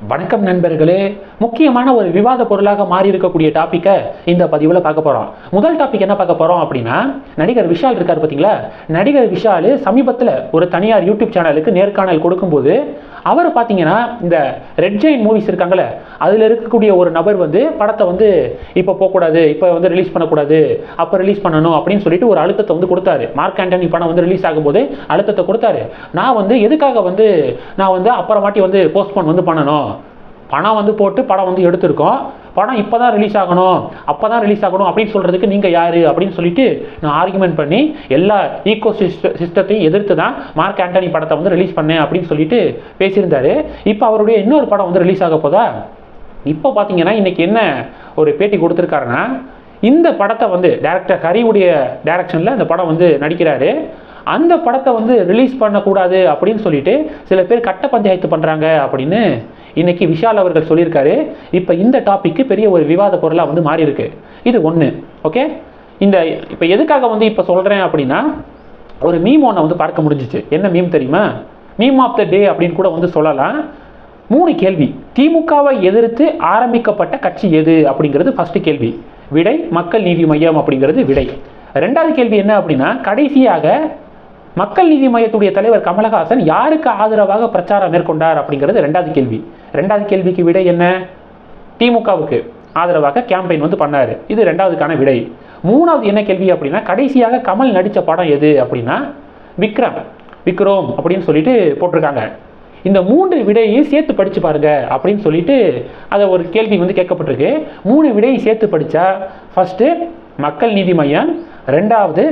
வணக்கம் நண்பர்களே முக்கியமான ஒரு விவாத பொருளாக மாறி இருக்கக்கூடிய டாப்பிக்கை இந்த பதிவில் பார்க்க போகிறோம் முதல் டாபிக் என்ன பார்க்க போகிறோம் அப்படின்னா நடிகர் விஷால் இருக்கார் பார்த்தீங்களா நடிகர் விஷால் சமீபத்தில் ஒரு தனியார் யூடியூப் சேனலுக்கு நேர்காணல் கொடுக்கும்போது அவர் பார்த்தீங்கன்னா இந்த ரெட் ஜெயின் மூவிஸ் இருக்காங்களே அதில் இருக்கக்கூடிய ஒரு நபர் வந்து படத்தை வந்து இப்போ போகக்கூடாது இப்போ வந்து ரிலீஸ் பண்ணக்கூடாது அப்போ ரிலீஸ் பண்ணணும் அப்படின்னு சொல்லிட்டு ஒரு அழுத்தத்தை வந்து கொடுத்தாரு. மார்க் ஆண்டனி படம் வந்து ரிலீஸ் ஆகும்போது அழுத்தத்தை கொடுத்தாரு. நான் வந்து எதுக்காக வந்து நான் வந்து அப்புறமாட்டி வந்து போஸ்ட்போன் வந்து பண்ணணும்? பணம் வந்து போட்டு படம் வந்து எடுத்திருக்கோம். படம் இப்போ தான் ரிலீஸ் ஆகணும். அப்போ தான் ரிலீஸ் ஆகணும் அப்படின்னு சொல்கிறதுக்கு நீங்கள் யார்? அப்படின்னு சொல்லிட்டு நான் ஆர்குமெண்ட் பண்ணி எல்லா ஈகோ சிஸ்ட சிஸ்டத்தையும் எதிர்த்து தான் மார்க் ஆண்டனி படத்தை வந்து ரிலீஸ் பண்ணேன் அப்படின்னு சொல்லிட்டு பேசியிருந்தாரு. இப்போ அவருடைய இன்னொரு படம் வந்து ரிலீஸ் ஆக போதா? இப்போ பார்த்தீங்கன்னா இன்றைக்கி என்ன ஒரு பேட்டி கொடுத்துருக்காருன்னா இந்த படத்தை வந்து டேரக்டர் ஹரிவுடைய டைரக்ஷனில் இந்த படம் வந்து நடிக்கிறாரு. அந்த படத்தை வந்து ரிலீஸ் பண்ணக்கூடாது அப்படின்னு சொல்லிட்டு சில பேர் கட்ட பஞ்சாயத்து பண்ணுறாங்க அப்படின்னு இன்னைக்கு விஷால் அவர்கள் சொல்லியிருக்காரு இப்போ இந்த டாபிக்கு பெரிய ஒரு விவாத பொருளாக வந்து மாறி இருக்கு இது ஒன்று ஓகே இந்த இப்போ எதுக்காக வந்து இப்போ சொல்கிறேன் அப்படின்னா ஒரு மீம் ஒன்றை வந்து பார்க்க முடிஞ்சிச்சு. என்ன மீம் தெரியுமா? மீம் ஆஃப் த டே அப்படின்னு கூட வந்து சொல்லலாம். மூணு கேள்வி. திமுகவை எதிர்த்து ஆரம்பிக்கப்பட்ட கட்சி எது அப்படிங்கிறது ஃபர்ஸ்ட் கேள்வி. விடை மக்கள் நீதி மையம் அப்படிங்கிறது விடை. ரெண்டாவது கேள்வி என்ன அப்படின்னா கடைசியாக மக்கள் நீதி மையத்துடைய தலைவர் கமலஹாசன் யாருக்கு ஆதரவாக பிரச்சாரம் மேற்கொண்டார் அப்படிங்கிறது ரெண்டாவது கேள்வி. ரெண்டாவது கேள்விக்கு விடை என்ன? திமுகவுக்கு ஆதரவாக கேம்பெயின் வந்து பண்ணார். இது ரெண்டாவதுக்கான விடை. மூணாவது என்ன கேள்வி அப்படின்னா கடைசியாக கமல் நடித்த படம் எது அப்படின்னா விக்ரம் விக்ரோம் அப்படின்னு சொல்லிட்டு போட்டிருக்காங்க. இந்த மூன்று விடையையும் சேர்த்து படித்து பாருங்க அப்படின்னு சொல்லிட்டு அதை ஒரு கேள்வி வந்து கேட்கப்பட்டிருக்கு. மூணு விடையை சேர்த்து படித்தா ஃபஸ்ட்டு மக்கள் நீதி மையம் ரெண்டாவது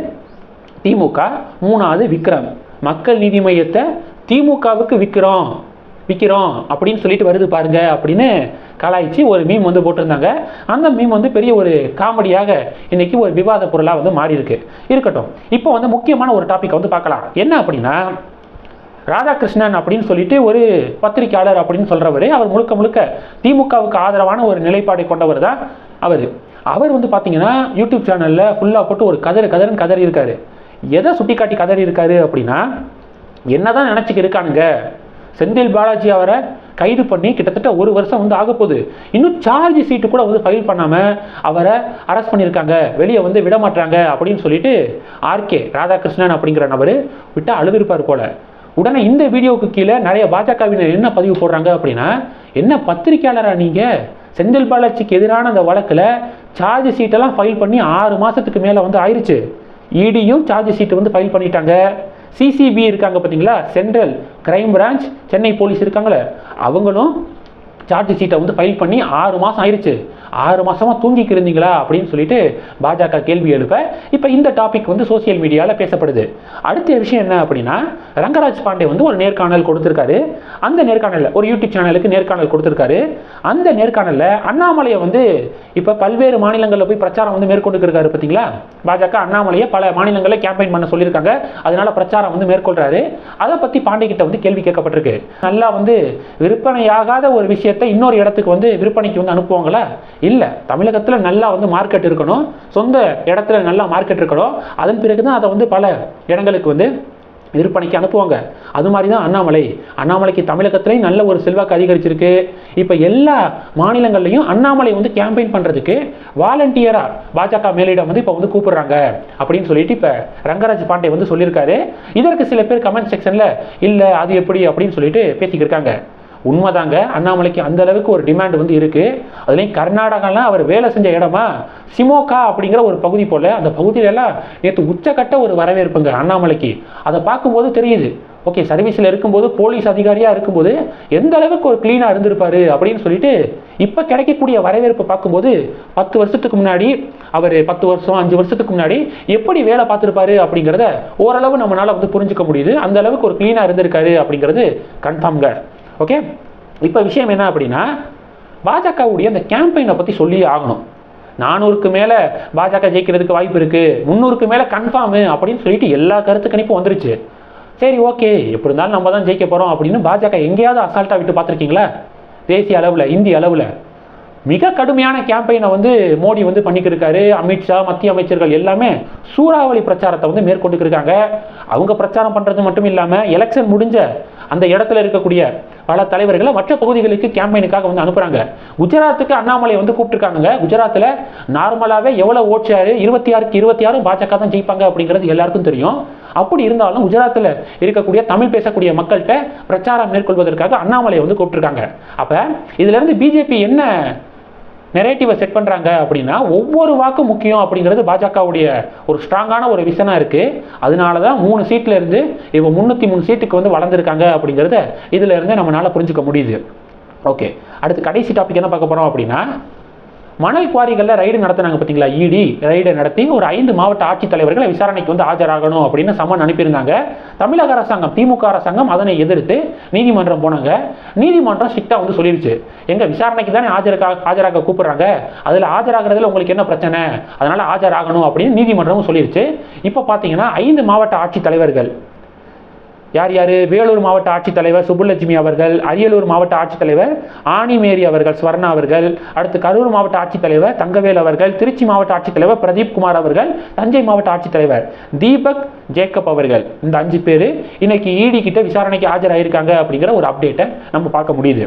திமுக மூணாவது விக்ரம். மக்கள் நீதி மையத்தை திமுகவுக்கு விற்கிறோம் விற்கிறோம் அப்படின்னு சொல்லிட்டு வருது பாருங்க அப்படின்னு கலாய்ச்சி ஒரு மீம் வந்து போட்டிருந்தாங்க. அந்த மீம் வந்து பெரிய ஒரு காமெடியாக இன்னைக்கு ஒரு விவாத பொருளாக வந்து மாறி இருக்கு இருக்கட்டும். இப்போ வந்து முக்கியமான ஒரு டாப்பிக்கை வந்து பார்க்கலாம். என்ன அப்படின்னா ராதாகிருஷ்ணன் அப்படின்னு சொல்லிட்டு ஒரு பத்திரிக்கையாளர் அப்படின்னு சொல்கிறவர் அவர் முழுக்க முழுக்க திமுகவுக்கு ஆதரவான ஒரு நிலைப்பாடை கொண்டவர் தான் அவர். அவர் வந்து பார்த்தீங்கன்னா யூடியூப் சேனலில் ஃபுல்லாக போட்டு ஒரு கதறு கதறுன்னு கதறி இருக்காரு எதை சுட்டி காட்டி கதறி இருக்காரு அப்படின்னா என்னதான் நினச்சிக்க இருக்கானுங்க. செந்தில் பாலாஜி அவரை கைது பண்ணி கிட்டத்தட்ட ஒரு வருஷம் வந்து ஆக போகுது. இன்னும் சார்ஜ் சீட்டு கூட வந்து ஃபைல் பண்ணாமல் அவரை அரெஸ்ட் பண்ணியிருக்காங்க. வெளியே வந்து விட மாட்டாங்க அப்படின்னு சொல்லிட்டு ஆர்கே ராதாகிருஷ்ணன் அப்படிங்கிற நபர் விட்டு அழுவிருப்பார் போல. உடனே இந்த வீடியோவுக்கு கீழே நிறைய பாஜகவினர் என்ன பதிவு போடுறாங்க அப்படின்னா என்ன பத்திரிகையாளராக நீங்கள் செந்தில் பாலாஜிக்கு எதிரான அந்த வழக்கில் சார்ஜ் சீட்டெல்லாம் ஃபைல் பண்ணி ஆறு மாதத்துக்கு மேலே வந்து ஆயிடுச்சு இடியும் சார்ஜ் ஷீட் வந்து ஃபைல் பண்ணிட்டாங்க. சிசிபி இருக்காங்க பார்த்தீங்களா central crime branch Chennai police இருக்காங்களே. அவங்களும் சார்ஜ் ஷீட்டை வந்து ஃபைல் பண்ணி ஆறு மாதம் ஆயிடுச்சு ஆறு மாதமாக தூங்கிக்கு இருந்தீங்களா அப்படின்னு சொல்லிட்டு பாஜக கேள்வி எழுப்ப இப்போ இந்த டாபிக் வந்து சோசியல் மீடியாவில் பேசப்படுது. அடுத்த விஷயம் என்ன அப்படின்னா ரங்கராஜ் பாண்டே வந்து ஒரு நேர்காணல் கொடுத்துருக்காரு. அந்த நேர்காணலில் ஒரு யூடியூப் சேனலுக்கு நேர்காணல் கொடுத்துருக்காரு. அந்த நேர்காணலில் அண்ணாமலையை வந்து இப்போ பல்வேறு மாநிலங்களில் போய் பிரச்சாரம் வந்து மேற்கொண்டு இருக்காரு பார்த்தீங்களா பாஜக அண்ணாமலையை பல மாநிலங்களில் கேம்பெயின் பண்ண சொல்லியிருக்காங்க. அதனால பிரச்சாரம் வந்து மேற்கொள்றாரு. அதை பற்றி பாண்டிகிட்ட வந்து கேள்வி கேட்கப்பட்டிருக்கு. நல்லா வந்து விற்பனையாகாத ஒரு விஷயத்தை இன்னொரு இடத்துக்கு வந்து விற்பனைக்கு வந்து அனுப்புவாங்களா? இல்லை. தமிழகத்தில் நல்லா வந்து மார்க்கெட் இருக்கணும். சொந்த இடத்துல நல்லா மார்க்கெட் இருக்கணும். அதன் பிறகு தான் அதை வந்து பல இடங்களுக்கு வந்து விற்பனைக்கு அனுப்புவாங்க. அது மாதிரி தான் அண்ணாமலை. அண்ணாமலைக்கு தமிழகத்துலேயும் நல்ல ஒரு செல்வாக்கு அதிகரிச்சிருக்கு. இப்போ எல்லா மாநிலங்கள்லையும் அண்ணாமலை வந்து கேம்பெயின் பண்ணுறதுக்கு வாலண்டியராக பாஜக மேலிடம் வந்து இப்போ வந்து கூப்பிடுறாங்க. அப்படின்னு சொல்லிட்டு இப்போ ரங்கராஜ் பாண்டே வந்து சொல்லியிருக்காரு. இதற்கு சில பேர் கமெண்ட் செக்ஷனில் இல்லை அது எப்படி? அப்படின்னு சொல்லிட்டு பேசிக்கிட்டு இருக்காங்க. உண்மைதாங்க. அண்ணாமலைக்கு அந்த அளவுக்கு ஒரு டிமாண்ட் வந்து இருக்குது அதுலேயும் கர்நாடகாலாம் அவர் வேலை செஞ்ச இடமா? சிமோகா அப்படிங்கிற ஒரு பகுதி போல். அந்த பகுதியிலலாம் நேற்று உச்சக்கட்ட ஒரு வரவேற்புங்க அண்ணாமலைக்கு. அதை பார்க்கும்போது தெரியுது. ஓகே சர்வீஸில் இருக்கும்போது போலீஸ் அதிகாரியாக இருக்கும்போது எந்த அளவுக்கு ஒரு க்ளீனாக இருந்திருப்பாரு அப்படின்னு சொல்லிட்டு இப்போ கிடைக்கக்கூடிய வரவேற்பை பார்க்கும்போது பத்து வருஷத்துக்கு முன்னாடி அவர் பத்து வருஷம் அஞ்சு வருஷத்துக்கு முன்னாடி எப்படி வேலை பார்த்துருப்பாரு அப்படிங்கிறத ஓரளவு நம்மளால் வந்து புரிஞ்சுக்க முடியுது. அந்த அளவுக்கு ஒரு க்ளீனாக இருந்திருக்காரு அப்படிங்கிறது கன்ஃபார்ம்ங்க ஓகே இப்போ விஷயம் என்ன அப்படின்னா பாஜகவுடைய அந்த கேம்பெயினை பற்றி சொல்லியே ஆகணும். நானூறுக்கு மேலே பாஜக ஜெயிக்கிறதுக்கு வாய்ப்பு இருக்குது முந்நூறுக்கு மேலே கன்ஃபார்மு அப்படின்னு சொல்லிட்டு எல்லா கருத்து கணிப்பும் வந்துருச்சு. சரி ஓகே எப்படி இருந்தாலும் நம்ம தான் ஜெயிக்க போகிறோம் அப்படின்னு பாஜக எங்கேயாவது அசால்ட்டாக விட்டு பார்த்துருக்கீங்களா? தேசிய அளவில் இந்திய அளவில். மிக கடுமையான கேம்பெயினை வந்து மோடி வந்து பண்ணிக்கிருக்காரு. அமித்ஷா மத்திய அமைச்சர்கள் எல்லாமே சூறாவளி பிரச்சாரத்தை வந்து மேற்கொண்டு இருக்காங்க அவங்க பிரச்சாரம் பண்ணுறது மட்டும் இல்லாமல் எலெக்ஷன் முடிஞ்ச அந்த இடத்துல இருக்கக்கூடிய பல தலைவர்களை மற்ற பகுதிகளுக்கு கேம்பெயினுக்காக வந்து அனுப்புகிறாங்க குஜராத்துக்கு அண்ணாமலை வந்து கூப்பிட்டுருக்காங்க குஜராத்தில் நார்மலாகவே எவ்வளோ ஓட்சாரு இருபத்தி ஆறுக்கு இருபத்தி ஆறு பாஜக தான் ஜெயிப்பாங்க அப்படிங்கிறது எல்லாருக்கும் தெரியும். அப்படி இருந்தாலும் குஜராத்தில் இருக்கக்கூடிய தமிழ் பேசக்கூடிய மக்கள்கிட்ட பிரச்சாரம் மேற்கொள்வதற்காக அண்ணாமலை வந்து கூப்பிட்டுருக்காங்க. அப்போ இதுலேருந்து பிஜேபி என்ன நெரேட்டிவை செட் பண்ணுறாங்க அப்படின்னா ஒவ்வொரு வாக்கு முக்கியம் அப்படிங்கிறது பாஜகவுடைய ஒரு ஸ்ட்ராங்கான ஒரு விஷனாக இருக்குது அதனால தான் மூணு சீட்டில் இருந்து இப்போ முந்நூற்றி மூணு சீட்டுக்கு வந்து வளர்ந்துருக்காங்க அப்படிங்கிறத இதில் இருந்து நம்மளால புரிஞ்சுக்க முடியுது. ஓகே அடுத்து கடைசி டாபிக் என்ன பார்க்க போகிறோம் அப்படின்னா மணல் குவாரிகளில் ரைடு நடத்தினாங்க பார்த்தீங்களா இடி ரைடு நடத்தி ஒரு ஐந்து மாவட்ட ஆட்சித்தலைவர்களை விசாரணைக்கு வந்து ஆஜராகணும் அப்படின்னு சம்மன் அனுப்பியிருந்தாங்க. தமிழக அரசாங்கம் திமுக அரசாங்கம் அதனை எதிர்த்து நீதிமன்றம் போனாங்க. நீதிமன்றம் ஸ்ட்ரிக்டாக வந்து சொல்லிடுச்சு எங்கள் விசாரணைக்கு தானே ஆஜராக ஆஜராக கூப்பிடுறாங்க. அதில் ஆஜராகிறதுல உங்களுக்கு என்ன பிரச்சனை? அதனால் ஆஜராகணும் அப்படின்னு நீதிமன்றமும் சொல்லிடுச்சு இப்போ பார்த்தீங்கன்னா ஐந்து மாவட்ட ஆட்சித்தலைவர்கள் யார் யார்? வேலூர் மாவட்ட ஆட்சித்தலைவர் சுப்புலட்சுமி அவர்கள் அரியலூர் மாவட்ட ஆட்சித்தலைவர் ஆணிமேரி அவர்கள் ஸ்வர்ணா அவர்கள் அடுத்து கரூர் மாவட்ட ஆட்சித்தலைவர் தங்கவேல் அவர்கள் திருச்சி மாவட்ட ஆட்சித்தலைவர் பிரதீப் குமார் அவர்கள் தஞ்சை மாவட்ட ஆட்சித்தலைவர் தீபக் ஜேக்கப் அவர்கள். இந்த அஞ்சு பேர் இன்னைக்கு இடி கிட்ட விசாரணைக்கு ஆஜராயிருக்காங்க அப்படிங்கிற ஒரு அப்டேட்டை நம்ம பார்க்க முடியுது.